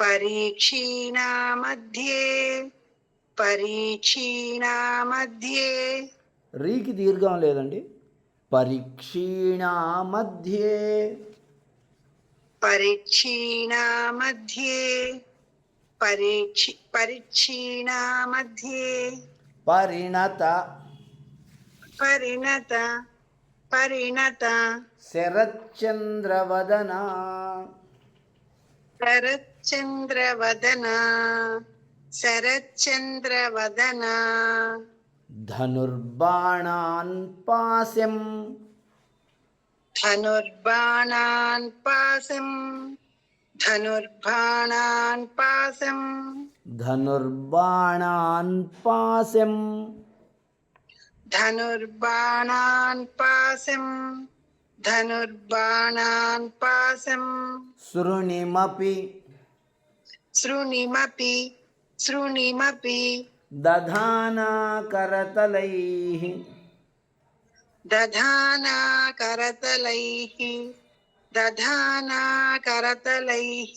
పరీక్షీణా మధ్యే పరీక్షీణా మధ్యే రీకి దీర్ఘం లేదండి. పరీక్షీణా మధ్యే పరీక్షీణా మధ్యే పరీక్షి పరీక్షీణా మధ్యే పరిణత. పరిణత. పరిణత శరచంద్రవదన శరచంద్రవదన శరచంద్రవదన ధనుర్బాణాన్ పాశం. ధనుర్బాణాన్ పాసం ధనుర్బాణాన్ పాసం ధనుర్బాణాన్ పాశం. ధనుర్బాణాన్ పాసం ధనుర్బాణాన్ పాసం శృణిమపి శృణిమపి శృణిమపి. దధానా కరతలై దధానా కరతలైః దధానా కరతలైః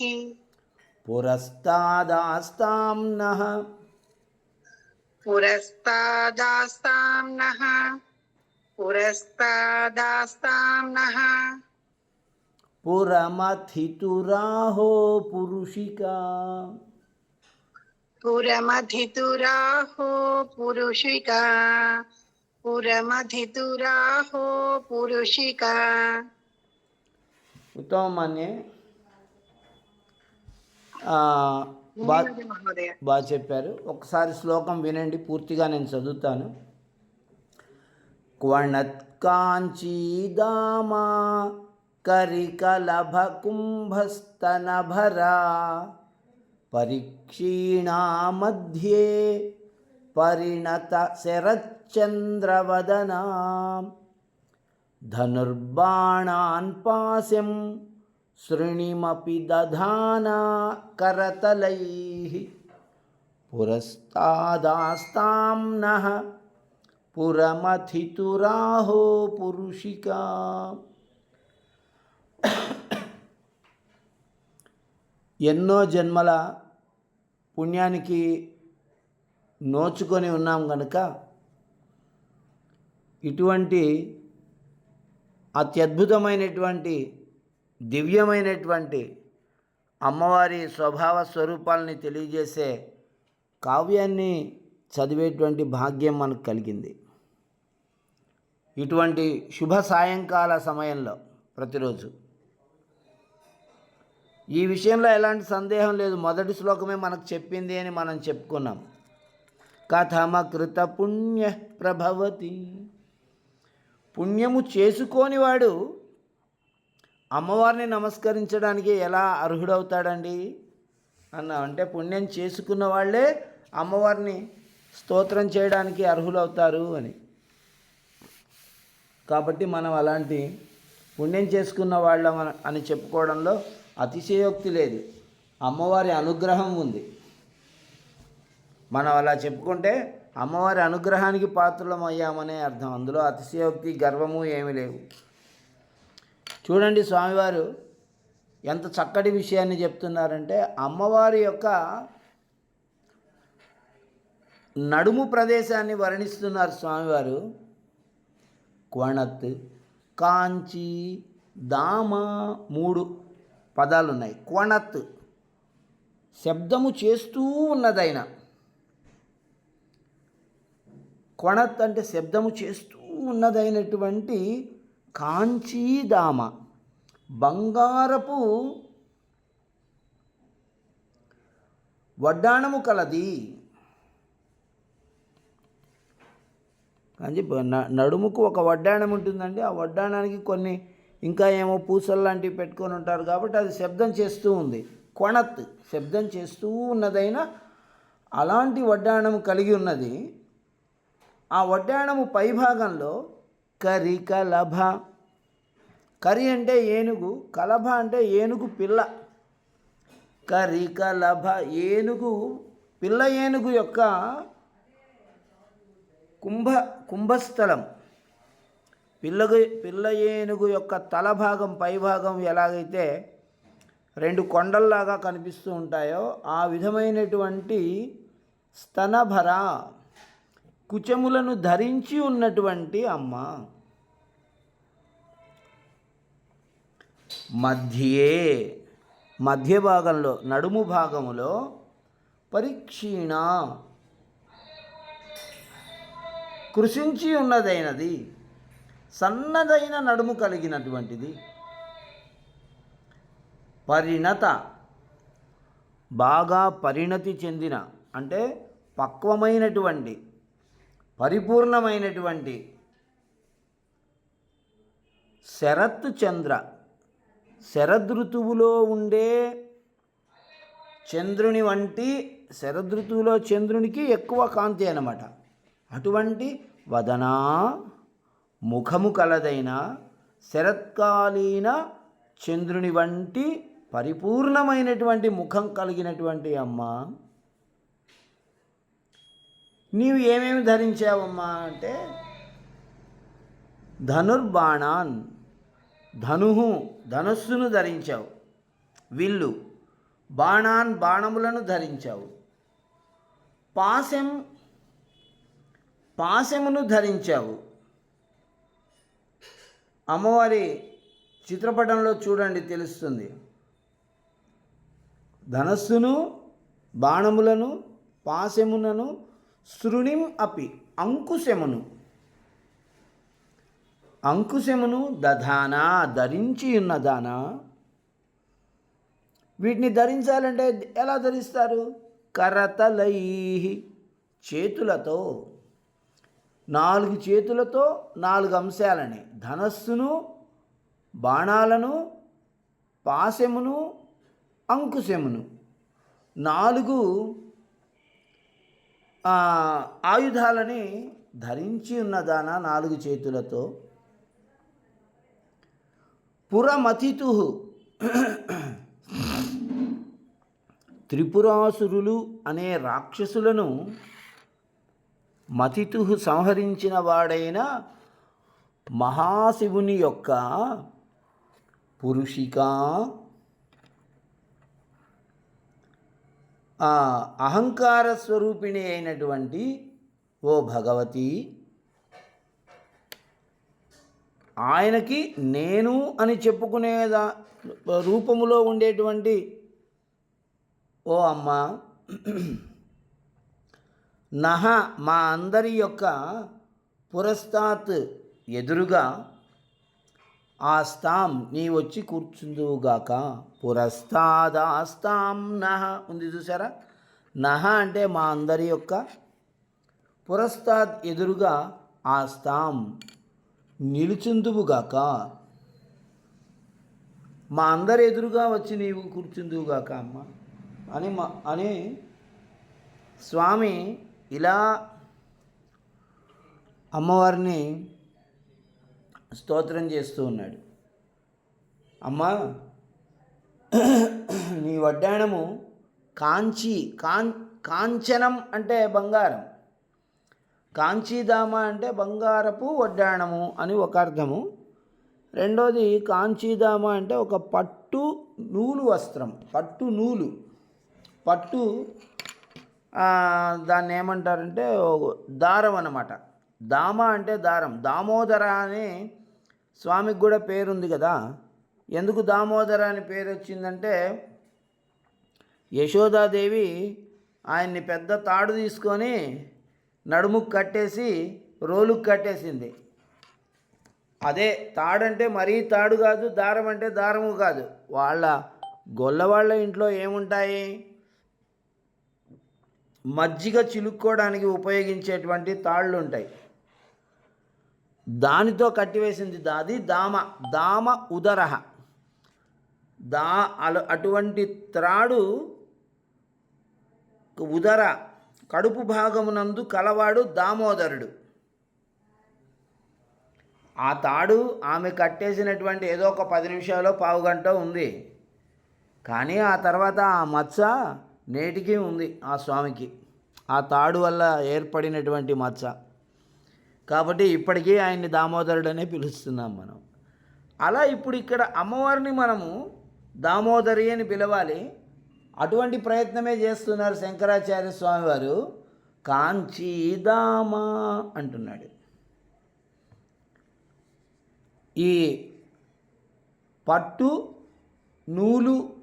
పురస్తాదాస్తాం నః. పురస్తాదాస్తాం నః. పురస్తాదాస్తాం నః. పురమథితురాహో పురుషికా పురమధితురాహో పురుషికా పురమధితురాహో పురుషికా మహోదయ. బాగా చెప్పారు. ఒకసారి శ్లోకం వినండి పూర్తిగా నేను చదువుతాను. క్వణత్కాంచీదామా కరికలభ కుంభస్తనభరా పరీక్షీణా మధ్యే పరిణత శరచంద్రవదనా ధనుర్బాణాన్ పాశం శృణిమపి దధానా కరతలైः పురస్తాదాస్తాం నః పురమథితురాహో పురుషికా ఎన్నో జన్మల పుణ్యానికి నోచుకొని ఉన్నాం కనుక ఇటువంటి అత్యద్భుతమైనటువంటి దివ్యమైనటువంటి అమ్మవారి స్వభావ స్వరూపాలని తెలియజేసే కావ్యాన్ని చదివేటువంటి భాగ్యం మనకు కలిగింది. ఇటువంటి శుభ సాయంకాల సమయంలో ప్రతిరోజు ఈ విషయంలో ఎలాంటి సందేహం లేదు. మొదటి శ్లోకమే మనకు చెప్పింది అని మనం చెప్పుకున్నాం. కథమకృత పుణ్య ప్రభవతి. పుణ్యము చేసుకోనివాడు అమ్మవారిని నమస్కరించడానికి ఎలా అర్హుడవుతాడండి? అన్నా అంటే పుణ్యం చేసుకున్న వాళ్ళే అమ్మవారిని స్తోత్రం చేయడానికి అర్హులవుతారు అని. కాబట్టి మనం అలాంటి పుణ్యం చేసుకున్న వాళ్ళం అని చెప్పుకోవడంలో అతిశయోక్తి లేదు. అమ్మవారి అనుగ్రహం ఉంది. మనం అలా చెప్పుకుంటే అమ్మవారి అనుగ్రహానికి పాత్రలం అయ్యామనే అర్థం. అందులో అతిశయోక్తి గర్వము ఏమీ లేవు. చూడండి స్వామివారు ఎంత చక్కటి విషయాన్ని చెప్తున్నారంటే అమ్మవారి యొక్క నడుము ప్రదేశాన్ని వర్ణిస్తున్నారు స్వామివారు. కోణత్ కాంచి దామ మూడు పదాలు ఉన్నాయి క్వణత్ శబ్దము చేస్తూ ఉన్నదైన. క్వణత్ అంటే శబ్దము చేస్తూ ఉన్నదైనటువంటి కాంచీదామ బంగారపు వడ్డాణము కలది. కానీ నడుముకు ఒక వడ్డాణం ఉంటుందండి. ఆ వడ్డాణానికి కొన్ని ఇంకా ఏమో పూసలు లాంటివి పెట్టుకొని ఉంటారు కాబట్టి అది శబ్దం చేస్తూ ఉంది. కొణత్ శబ్దం చేస్తూ ఉన్నదైన అలాంటి వడ్డాణము కలిగి ఉన్నది. ఆ వడ్డాణము పైభాగంలో కరి కలభ. కరి అంటే ఏనుగు కలభ అంటే ఏనుగు పిల్ల. కరి కలభ ఏనుగు పిల్ల ఏనుగు యొక్క కుంభ కుంభస్థలం. పిల్లగు పిల్ల ఏనుగు యొక్క తల భాగం పైభాగం ఎలాగైతే రెండు కొండల్లాగా కనిపిస్తూ ఉంటాయో ఆ విధమైనటువంటి స్తనభర కుచములను ధరించి ఉన్నటువంటి అమ్మ. మధ్యే మధ్య భాగంలో నడుము భాగములో పరీక్షీణ కృషించి ఉన్నదైనది. సన్నదైన నడుము కలిగినటువంటిది. పరిణత బాగా పరిణతి చెందిన అంటే పక్వమైనటువంటి పరిపూర్ణమైనటువంటి శరత్ చంద్ర. శరదృతువులో ఉండే చంద్రుని వంటి శరదృతువులో చంద్రునికి ఎక్కువ కాంతి అనమాట అటువంటి వదనా ముఖము కలదైన శరత్కాలీన చంద్రుని వంటి పరిపూర్ణమైనటువంటి ముఖం కలిగినటువంటి అమ్మ నీవు ఏమేమి ధరించావమ్మా అంటే ధనుర్బాణాన్ ధనుహు ధనుస్సును ధరించావు విల్లు బాణాన్ బాణములను ధరించావు. పాశం పాశమును ధరించావు. అమ్మవారి చిత్రపటంలో చూడండి తెలుస్తుంది. ధనస్సును బాణములను పాశములను శృణిం అపి అంకుశమును. అంకుశమును దధానా ధరించి ఉన్నదానా? వీటిని ధరించాలంటే ఎలా ధరిస్తారు? కరతలై చేతులతో. నాలుగు చేతులతో నాలుగు అంశాలని ధనస్సును బాణాలను పాశమును అంకుశమును. నాలుగు ఆయుధాలని ధరించి ఉన్నదాన నాలుగు చేతులతో. పురమతితు త్రిపురాసురులు అనే రాక్షసులను మతితు సంహరించిన వాడైన మహాశివుని యొక్క పురుషిక. అహంకార స్వరూపిణి అయినటువంటి ఓ భగవతి ఆయనకి నేను అని చెప్పుకునేదా రూపములో ఉండేటువంటి ఓ అమ్మ నహ మా అందరి యొక్క పురస్తాత్ ఎదురుగా ఆ స్థాం నీ వచ్చి కూర్చుందువుగాక పురస్తాదాస్తాం నహ. ఉంది చూసారా? నహ అంటే మా అందరి యొక్క పురస్తాద్ ఎదురుగా ఆ స్థాం నిలుచుందువుగాక మా అందరి ఎదురుగా వచ్చి నీవు కూర్చుందువుగాక అమ్మ. అని మా అని స్వామి ఇలా అమ్మవారిని స్తోత్రం చేస్తూ ఉన్నాడు. అమ్మా నీ వడ్డాణము కాంచి కాం కాంచనం అంటే బంగారం. కాంచీధామ అంటే బంగారపు వడ్డాణము అని ఒక అర్థము. రెండోది కాంచీధామ అంటే ఒక పట్టు నూలు వస్త్రం పట్టు నూలు. పట్టు దాన్ని ఏమంటారంటే దారం అన్నమాట. దామ అంటే దారం. దామోదర అని స్వామికి కూడా పేరుంది కదా. ఎందుకు దామోదర అని పేరు వచ్చిందంటే యశోదాదేవి ఆయన్ని పెద్ద తాడు తీసుకొని నడుముకు కట్టేసి రోలుకు కట్టేసింది. అదే తాడంటే మరీ తాడు కాదు దారం అంటే దారము కాదు. వాళ్ళ గొల్లవాళ్ళ ఇంట్లో ఏముంటాయి? మజ్జిగ చిలుక్కోవడానికి ఉపయోగించేటువంటి తాళ్ళు ఉంటాయి దానితో కట్టివేసింది దాది దామ దామ ఉదరహ. దా అల- అటువంటి త్రాడు ఉదర కడుపు భాగమునందు కలవాడు దామోదరుడు. ఆ తాడు ఆమె కట్టేసినటువంటి ఏదో ఒక పది నిమిషాలో పావుగంట ఉంది. కానీ ఆ తర్వాత ఆ మచ్చ నేటికి ఉంది ఆ స్వామికి. ఆ తాడు వల్ల ఏర్పడినటువంటి మచ్చ. కాబట్టి ఇప్పటికీ ఆయన్ని దామోదరుడనే పిలుస్తున్నాం మనం. అలా ఇప్పుడు ఇక్కడ అమ్మవారిని మనము దామోదరి అని పిలవాలి. అటువంటి ప్రయత్నమే చేస్తున్నారు శంకరాచార్య స్వామి వారు కాంచీదామ అంటున్నాడు. ఈ పట్టు నూలు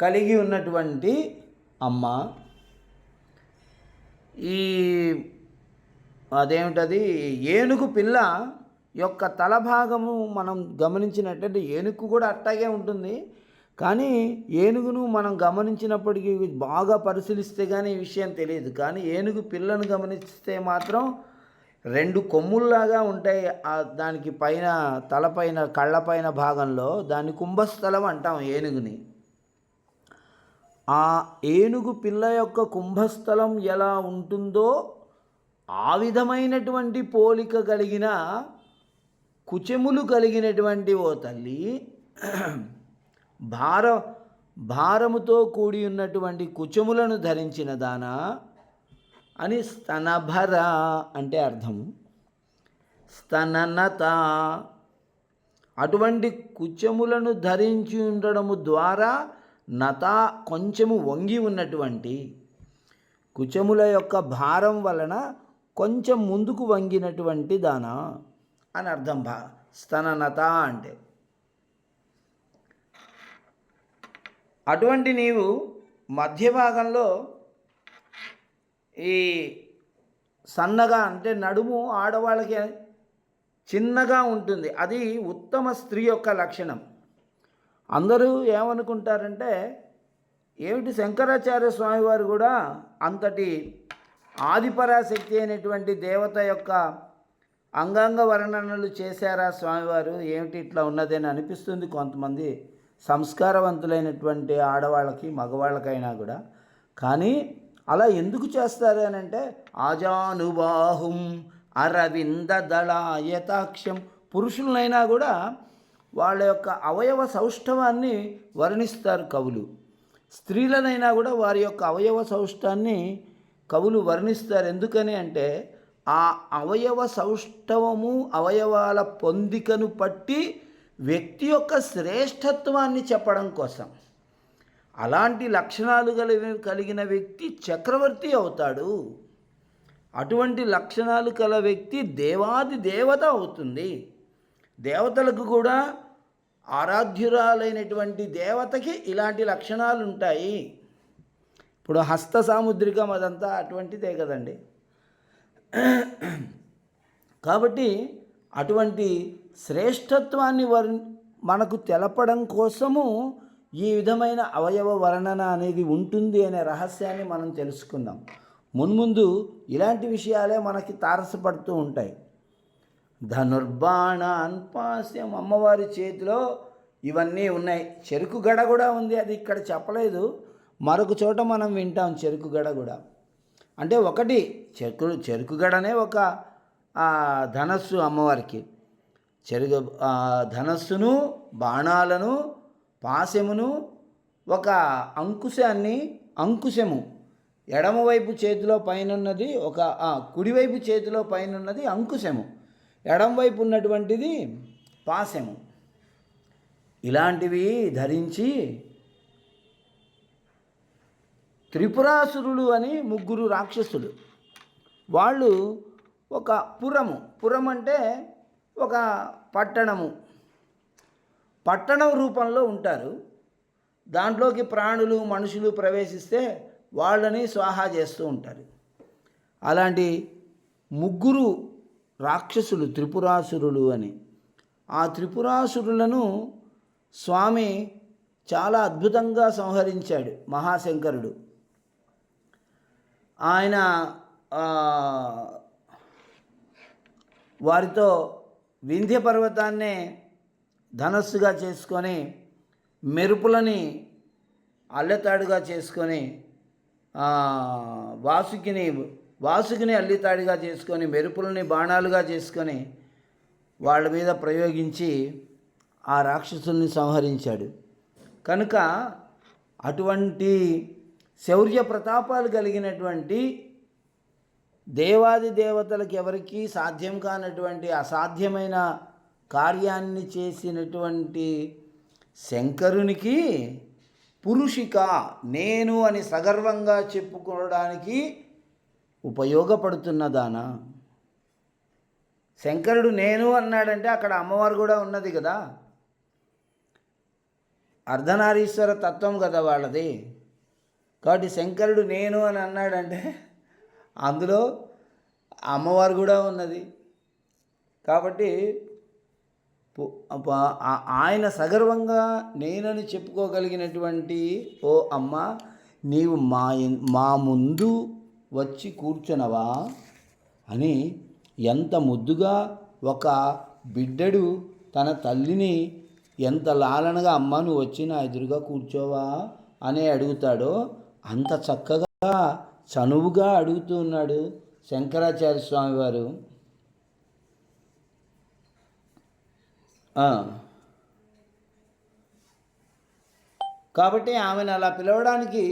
కలిగి ఉన్నటువంటి అమ్మ. ఈ అదేమిటది? ఏనుగు పిల్ల యొక్క తల భాగము మనం గమనించినట్టయితే ఏనుగు కూడా అట్టాగే ఉంటుంది. కానీ ఏనుగును మనం గమనించినప్పటికీ బాగా పరిశీలిస్తే కానీ ఈ విషయం తెలియదు. కానీ ఏనుగు పిల్లను గమనిస్తే మాత్రం రెండు కొమ్ముల్లాగా ఉంటాయి. దానికి పైన తలపైన కళ్ళపైన భాగంలో దాన్ని కుంభస్థలం అంటాం ఏనుగుని. ఆ ఏనుగు పిల్ల యొక్క కుంభస్థలం ఎలా ఉంటుందో ఆ విధమైనటువంటి పోలిక కలిగిన కుచెములు కలిగినటువంటి ఓ తల్లి భార భారముతో కూడి ఉన్నటువంటి కుచెములను ధరించిన దానా అని స్తనభర అంటే అర్థం. స్తననత. అటువంటి కుచెములను ధరించి ఉండడము ద్వారా నత కొంచెము వంగి ఉన్నటువంటి కుచముల యొక్క భారం వలన కొంచెం ముందుకు వంగినటువంటి దాన అని అర్థం భా. స్తననత అంటే. అటువంటి నీవు మధ్య భాగంలో ఈ సన్నగా అంటే నడుము ఆడవాళ్ళకి చిన్నగా ఉంటుంది. అది ఉత్తమ స్త్రీ యొక్క లక్షణం. అందరూ ఏమనుకుంటారంటే ఏమిటి శంకరాచార్య స్వామివారు కూడా అంతటి ఆదిపరాశక్తి అయినటువంటి దేవత యొక్క అంగాంగ వర్ణనలు చేశారా స్వామివారు? ఏమిటి ఇట్లా ఉన్నదని అనిపిస్తుంది కొంతమంది సంస్కారవంతులైనటువంటి ఆడవాళ్ళకి మగవాళ్ళకైనా కూడా. కానీ అలా ఎందుకు చేస్తారు అని అంటే ఆజానుబాహుం అరవింద దళాయతాక్షం. పురుషులనైనా కూడా వాళ్ళ యొక్క అవయవ సౌష్ఠవాన్ని వర్ణిస్తారు కవులు. స్త్రీలనైనా కూడా వారి యొక్క అవయవ సౌష్ఠాన్ని కవులు వర్ణిస్తారు. ఎందుకని అంటే ఆ అవయవ సౌష్ఠవము అవయవాల పొందికను పట్టి వ్యక్తి యొక్క శ్రేష్టత్వాన్ని చెప్పడం కోసం. అలాంటి లక్షణాలు కలిగి కలిగిన వ్యక్తి చక్రవర్తి అవుతాడు. అటువంటి లక్షణాలు కల వ్యక్తి దేవాది దేవత అవుతుంది. దేవతలకు కూడా ఆరాధ్యురాలైనటువంటి దేవతకి ఇలాంటి లక్షణాలు ఉంటాయి. ఇప్పుడు హస్త సాముద్రికం అదంతా అటువంటిదే కదండి. కాబట్టి అటువంటి శ్రేష్టత్వాన్ని వర్ మనకు తెలపడం కోసము ఈ విధమైన అవయవ వర్ణన అనేది ఉంటుంది అనే రహస్యాన్ని మనం తెలుసుకుందాం. మున్ముందు ఇలాంటి విషయాలే మనకి తారసపడుతూ ఉంటాయి. ధనుర్బాణాన్ పాస్యం అమ్మవారి చేతిలో ఇవన్నీ ఉన్నాయి. చెరుకు గడ కూడా ఉంది. అది ఇక్కడ చెప్పలేదు. మరొక చోట మనం వింటాం చెరుకు గడ కూడా. అంటే ఒకటి చెరుకు చెరుకు గడనే ఒక ధనస్సు అమ్మవారికి. చెరుకు ధనస్సును బాణాలను పాశమును ఒక అంకుశాన్ని అంకుశము. ఎడమవైపు చేతిలో పైనున్నది ఒక కుడివైపు చేతిలో పైనున్నది అంకుశము. ఎడంవైపు ఉన్నటువంటిది పాశము. ఇలాంటివి ధరించి త్రిపురాసురులు అని ముగ్గురు రాక్షసులు. వాళ్ళు ఒక పురము. పురం అంటే ఒక పట్టణము. పట్టణం రూపంలో ఉంటారు. దాంట్లోకి ప్రాణులు మనుషులు ప్రవేశిస్తే వాళ్ళని స్వాహా చేస్తూ ఉంటారు. అలాంటి ముగ్గురు రాక్షసులు త్రిపురాసురులు అని. ఆ త్రిపురాసురులను స్వామి చాలా అద్భుతంగా సంహరించాడు మహాశంకరుడు. ఆయన వారితో వింధ్య పర్వతాన్నే ధనస్సుగా చేసుకొని మెరుపులని అల్లెతాడుగా చేసుకొని వాసుకిని వాసుకిని అల్లితాడిగా చేసుకొని మెరుపులని బాణాలుగా చేసుకొని వాళ్ళ మీద ప్రయోగించి ఆ రాక్షసుల్ని సంహరించాడు. కనుక అటువంటి శౌర్య ప్రతాపాలు కలిగినటువంటి దేవాది దేవతలకు ఎవరికీ సాధ్యం కానటువంటి అసాధ్యమైన కార్యాన్ని చేసినటువంటి శంకరునికి పురుషిక నేను అని సగర్వంగా చెప్పుకోవడానికి ఉపయోగపడుతున్నదానా శంకరుడు నేను అన్నాడంటే అక్కడ అమ్మవారు కూడా ఉన్నది కదా? అర్ధనారీశ్వర తత్వం కదా వాళ్ళది. కాబట్టి శంకరుడు నేను అని అన్నాడంటే అందులో అమ్మవారు కూడా ఉన్నది. కాబట్టి ఆయన సగర్వంగా నేనని చెప్పుకోగలిగినటువంటి ఓ అమ్మ నీవు మా మా ముందు వచ్చి కూర్చునవా అని ఎంత ముద్దుగా ఒక బిడ్డడు తన తల్లిని ఎంత లాలనగా అమ్మ నువ్వు వచ్చి నా ఎదురుగా కూర్చోవా అని అడుగుతాడో అంత చక్కగా చనువుగా అడుగుతూ ఉన్నాడు శంకరాచార్య స్వామి వారు. కాబట్టి ఆమెను అలా పిలవడానికి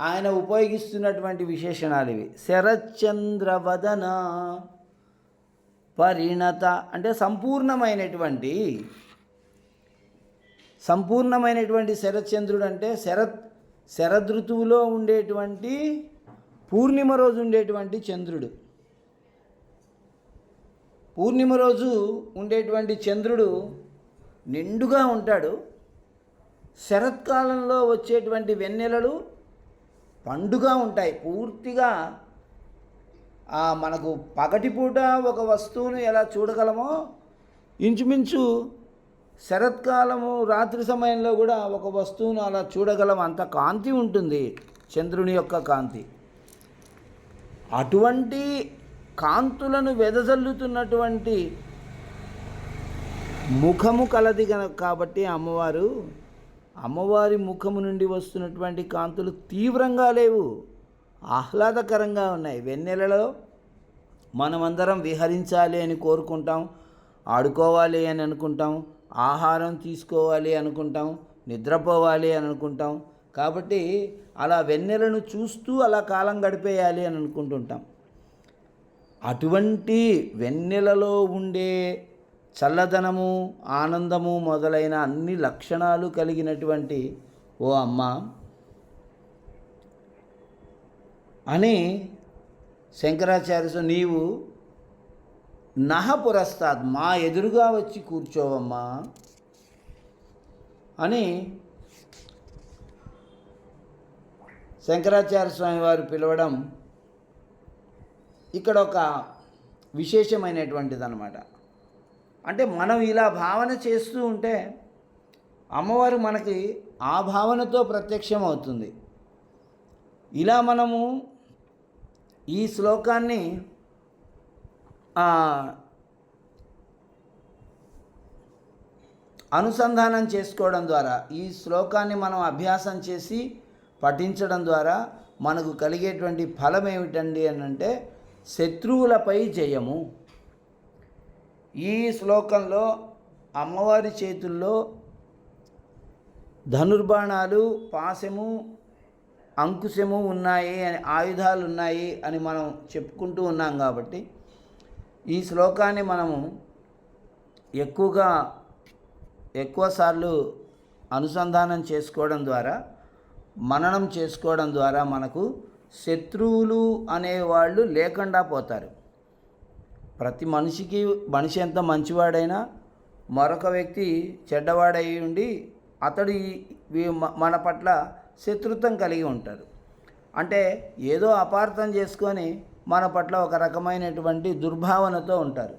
ఆయన ఉపయోగిస్తున్నటువంటి విశేషణాలు ఇవి. శరచంద్రవదన పరిణత అంటే సంపూర్ణమైనటువంటి సంపూర్ణమైనటువంటి శరత్చంద్రుడు అంటే శరత్ శరదృతువులో ఉండేటువంటి పూర్ణిమ రోజు ఉండేటువంటి చంద్రుడు. పూర్ణిమ రోజు ఉండేటువంటి చంద్రుడు నిండుగా ఉంటాడు. శరత్కాలంలో వచ్చేటువంటి వెన్నెలలు పండుగా ఉంటాయి. పూర్తిగా మనకు పగటిపూట ఒక వస్తువును ఎలా చూడగలమో ఇంచుమించు శరత్కాలము రాత్రి సమయంలో కూడా ఒక వస్తువును అలా చూడగలం. అంత కాంతి ఉంటుంది చంద్రుని యొక్క కాంతి. అటువంటి కాంతులను వెదజల్లుతున్నటువంటి ముఖము కలది కనుక కాబట్టి అమ్మవారు అమ్మవారి ముఖము నుండి వస్తున్నటువంటి కాంతులు తీవ్రంగా లేవు. ఆహ్లాదకరంగా ఉన్నాయి. వెన్నెలలో మనమందరం విహరించాలి అని కోరుకుంటాం. ఆడుకోవాలి అని అనుకుంటాం. ఆహారం తీసుకోవాలి అనుకుంటాం. నిద్రపోవాలి అని అనుకుంటాం. కాబట్టి అలా వెన్నెలను చూస్తూ అలా కాలం గడిపేయాలి అని అనుకుంటుంటాం. అటువంటి వెన్నెలలో ఉండే చల్లదనము ఆనందము మొదలైన అన్ని లక్షణాలు కలిగినటువంటి ఓ అమ్మ. అని శంకరాచార్య నీవు నహ పురస్తాద్ మా ఎదురుగా వచ్చి కూర్చోవమ్మా. అని శంకరాచార్య స్వామి వారు పిలవడం ఇక్కడ ఒక విశేషమైనటువంటిది అనమాట అంటే మనం ఇలా భావన చేస్తూ ఉంటే అమ్మవారు మనకి ఆ భావనతో ప్రత్యక్షం అవుతుంది ఇలా మనము ఈ శ్లోకాన్ని అనుసంధానం చేసుకోవడం ద్వారా ఈ శ్లోకాన్ని మనం అభ్యాసం చేసి పఠించడం ద్వారా మనకు కలిగేటువంటి ఫలం ఏమిటండి అని అంటే శత్రువులపై జయము. ఈ శ్లోకంలో అమ్మవారి చేతుల్లో ధనుర్బాణాలు పాశము అంకుశము ఉన్నాయి అని ఆయుధాలు ఉన్నాయి అని మనం చెప్పుకుంటూ ఉన్నాం కాబట్టి ఈ శ్లోకాన్ని మనము ఎక్కువగా ఎక్కువసార్లు అనుసంధానం చేసుకోవడం ద్వారా మననం చేసుకోవడం ద్వారా మనకు శత్రువులు అనేవాళ్ళు లేకుండా పోతారు. ప్రతి మనిషికి మనిషి ఎంత మంచివాడైనా మరొక వ్యక్తి చెడ్డవాడై ఉండి అతడు మన పట్ల శత్రుత్వం కలిగి ఉంటారు అంటే ఏదో అపార్థం చేసుకొని మన పట్ల ఒక రకమైనటువంటి దుర్భావనతో ఉంటారు.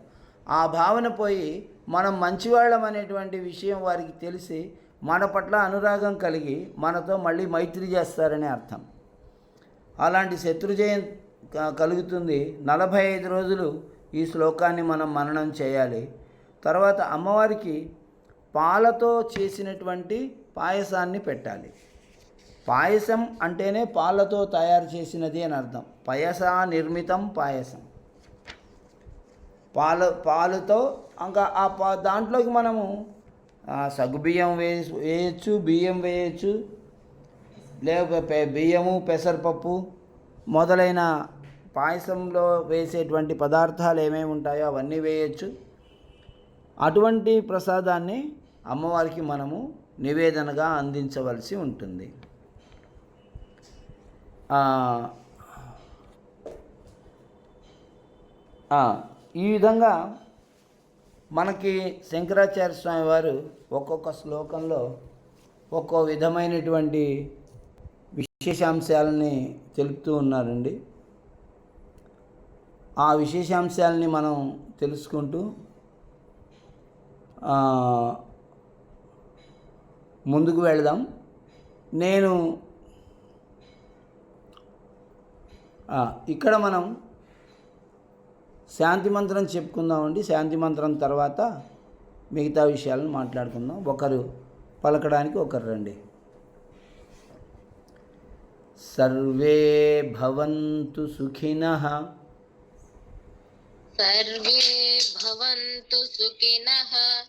ఆ భావన పోయి మనం మంచివాళ్ళం అనేటువంటి విషయం వారికి తెలిసి మన పట్ల అనురాగం కలిగి మనతో మళ్ళీ మైత్రి చేస్తారని అర్థం. అలాంటి శత్రుజయం క- కలుగుతుంది. నలభై ఐదు రోజులు ఈ శ్లోకాన్ని మనం మననం చేయాలి. తర్వాత అమ్మవారికి పాలతో చేసినటువంటి పాయసాన్ని పెట్టాలి. పాయసం అంటేనే పాలతో తయారు చేసినది అని అర్థం. పయస నిర్మితం పాయసం. పాలు పాలుతో ఇంకా ఆ పా దాంట్లోకి మనము ఆ, సగ్గుబియ్యం వే వేయచ్చు బియ్యం వేయచ్చు లేకపోతే బియ్యము పెసరపప్పు మొదలైన పాయసంలో వేసేటువంటి పదార్థాలు ఏమేమి ఉంటాయో అవన్నీ వేయచ్చు. అటువంటి ప్రసాదాన్ని అమ్మవారికి మనము నివేదనగా అందించవలసి ఉంటుంది. ఈ విధంగా మనకి శంకరాచార్య స్వామి వారు ఒక్కొక్క శ్లోకంలో ఒక్కో విధమైనటువంటి విశేషాంశాలని తెలుపుతూ ఉన్నారండి. ఆ విశేషాంశాలని మనం తెలుసుకుంటూ ముందుకు వెళదాం. నేను ఇక్కడ మనం శాంతి మంత్రం చెప్పుకుందామండి. శాంతి మంత్రం తర్వాత మిగతా విషయాలను మాట్లాడుకుందాం. ఒకరు పలకడానికి ఒకరు రండి. సర్వే భవంతు సుఖినః सर्वे भवन्तु सुखिनः।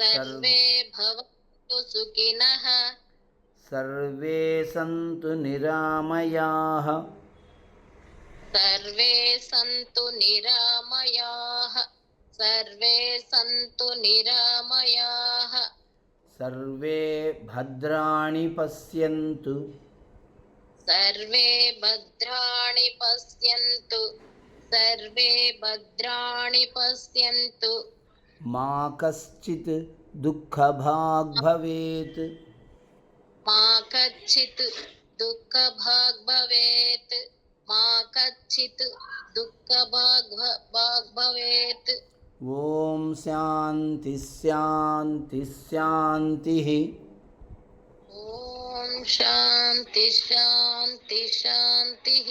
सर्वे भवन्तु सुखिनः। सर्वे सन्तु निरामयाः। सर्वे सन्तु निरामयाः। सर्वे सन्तु निरामयाः। सर्वे भद्राणि पश्यन्तु। सर्वे भद्राणि पश्यन्तु। सर्वे भद्राणि पश्यन्तु। मा कश्चित् दुःखभाग् भवेत् मा कश्चित् दुःखभाग् भवेत् मा कश्चित् दुःखभाग् भाग् भवेत् ॐ शान्ति शान्ति शान्तिः। ॐ शान्ति शान्ति शान्तिः।